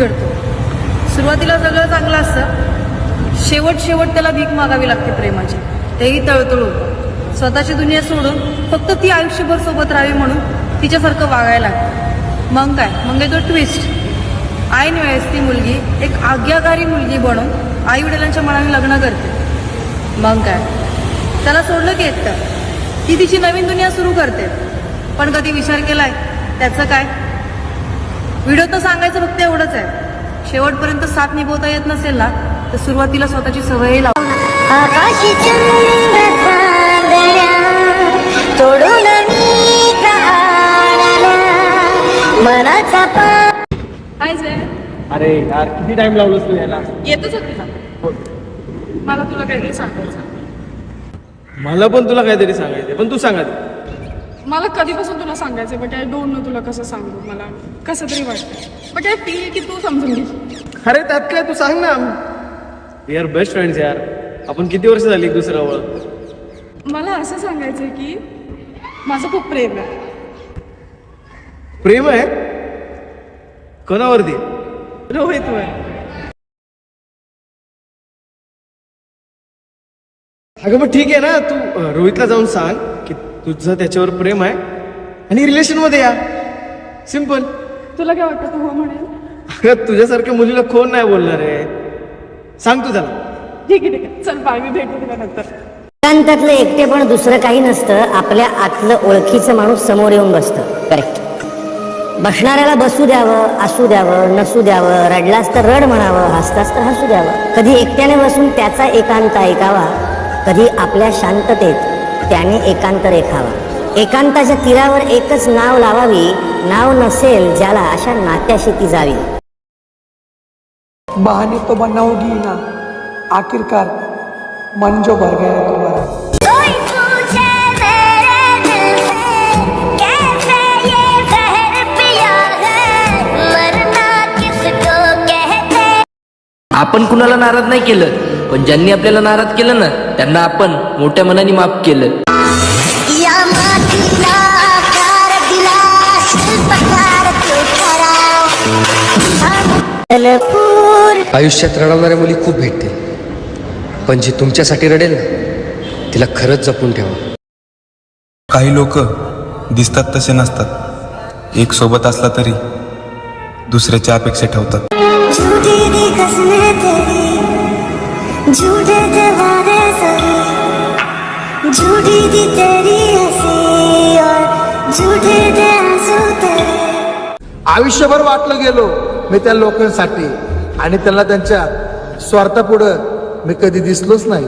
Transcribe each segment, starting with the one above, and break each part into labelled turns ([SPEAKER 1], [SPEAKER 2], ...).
[SPEAKER 1] घडतो. सुरुवातीला सगळं चांगलं असतं. शेवट शेवट त्याला भीक मागावी लागते प्रेमाची. तेही तळतळून. स्वतःची दुनिया सोडून फक्त ती आयुष्यभर सोबत राहावी म्हणून तिच्यासारखं वागायला लागतं. मग काय? मग येतो ट्विस्ट ऐन वेळेस ती मुलगी एक आज्ञाकारी मुलगी बनून आई वडिलांच्या मनाने लग्न करते. मग काय? त्याला सोडलं की एकटं. ती तिची नवीन दुनिया सुरू करते. पण कधी विचार केलाय? त्याचं काय? व्हिडिओ तर सांगायचं फक्त एवढंच आहे. शेवटपर्यंत साथ निभवता येत नसेल ना तर सुरुवातीला स्वतःची सवयही लाव.
[SPEAKER 2] हाय जय.
[SPEAKER 3] अरे यार किती टाइम लावलंस तू याला?
[SPEAKER 2] येतच होती ना. मला तुला काहीतरी सांगायचं
[SPEAKER 3] मला पण तुला काहीतरी सांगायचं पण तू सांगा
[SPEAKER 2] मला कधीपासून तुला सांगायचं बट आय डोंट नो तुला कसं सांगू. मला कसं तरी वाटतं बट आय फील की तू समजून घे.
[SPEAKER 3] अरे त्यात काय तू सांग ना. वी आर बेस्ट फ्रेंड्स यार. आपण किती वर्ष झाली एक दुसऱ्यावर?
[SPEAKER 2] मला असं सांगायचं की माझं खूप प्रेम आहे.
[SPEAKER 3] प्रेम आहे? कोणावरती?
[SPEAKER 2] रोहितवर
[SPEAKER 3] अगं मग ठीक आहे ना. तू रोहितला जाऊन सांग की तुझं त्याच्यावर प्रेम आहे? आणि रिलेशनमध्ये या. सिंपल
[SPEAKER 2] तुला काय वाटतं तू हो म्हणेल?
[SPEAKER 3] अगं तुझ्यासारख्या मुलीला कोण नाही बोलणार आहे? सांग तू त्याला.
[SPEAKER 2] ठीक आहे ठीक आहे. चल बाय मी भेटू तुला नंतर.
[SPEAKER 4] एकांतातलं एकटे पण दुसरं काही नसतं. आपल्या आतलं ओळखीचं माणूस समोर येऊन बसतं. करेक्ट बसणाऱ्याला बसू द्यावं असू द्यावं नसू द्यावं रडलास तर रड म्हणावं हसतास तर हसू द्यावं. कधी एकट्याने बसून त्याचा एकांत ऐकावा कधी आपल्या शांततेत त्याने एकांत रेखावा. एकांताच्या तीरावर एकच नाव लावावी नाव नसेल ज्याला अशा नात्याशी ती जावी.
[SPEAKER 5] बहाने तो बनाओगी ना आखिरकार मन जो भर गया तुम्हारा.
[SPEAKER 6] कोई पूछे मेरे दिल से कैसे ये जहर पिया है? मरना किसको कहते?
[SPEAKER 7] आपण कुणाला नाराज नाही केलं? पण ज्यांनी आपल्याला नाराज केलं ना त्यांना आपण मोठ्या मनाने माफ केलं.
[SPEAKER 8] आयुष्यात रडवणाऱ्या मुली खूप भेटतील. पण जी तुमच्यासाठी रडेल ना तिला खरंच जपून ठेवा.
[SPEAKER 9] काही लोक दिसतात तसे नसतात. एक सोबत असला तरी दुसऱ्याच्या अपेक्षा ठेवतात.
[SPEAKER 6] झूठी झूठे थे तेरी हंसी और झूठे थे आंसू तेरे।
[SPEAKER 10] आयुष्यभर वाटलं गेलो मी त्या लोकांसाठी आणि त्यांना त्यांच्या स्वार्थापुढं मी कधी दिसलोच नाही.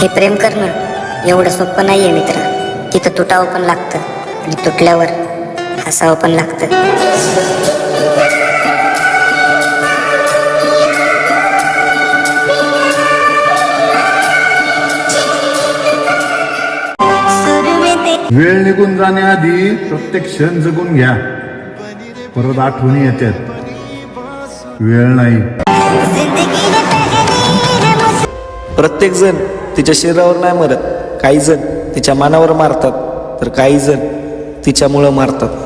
[SPEAKER 4] हे प्रेम करणं एवढं सोपं नाहीये मित्र. तिथं तुटावं पण लागतं आणि तुटल्यावर हसावं पण लागतं.
[SPEAKER 10] वेळ निघून जाण्याआधी प्रत्येक क्षण जगून घ्या. परत आठवणी येतात. वेळ नाही.
[SPEAKER 11] प्रत्येक जण तिच्या शरीरावर नाही मरत. काही जण तिच्या मनावर मारतात. तर काही जण तिच्यामुळं मारतात.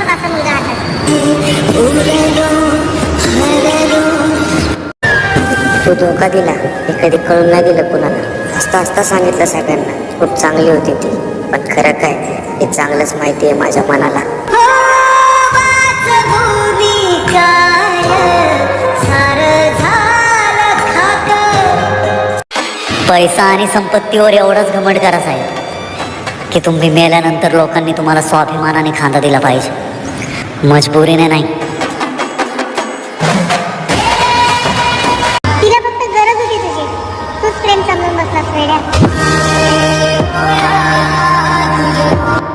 [SPEAKER 6] असा मुलगा
[SPEAKER 4] तू धोका दिला. हे कधी कळून नाही दिलं कुणाला. हसता हसता सांगितलं सगळ्यांना. खूप चांगली होती ती. पण खरं काय? हे चांगलंच माहिती आहे माझ्या मनाला. पैसा आणि संपत्तीवर एवढंच घमंड करायचं आहे की तुम्ही मेल्यानंतर लोकांनी तुम्हाला स्वाभिमानाने खांदा दिला पाहिजे. मजबुरीने नाही. तिला फक्त गरज होती तुझी. तूच प्रेम समजून बसलास वेड्या.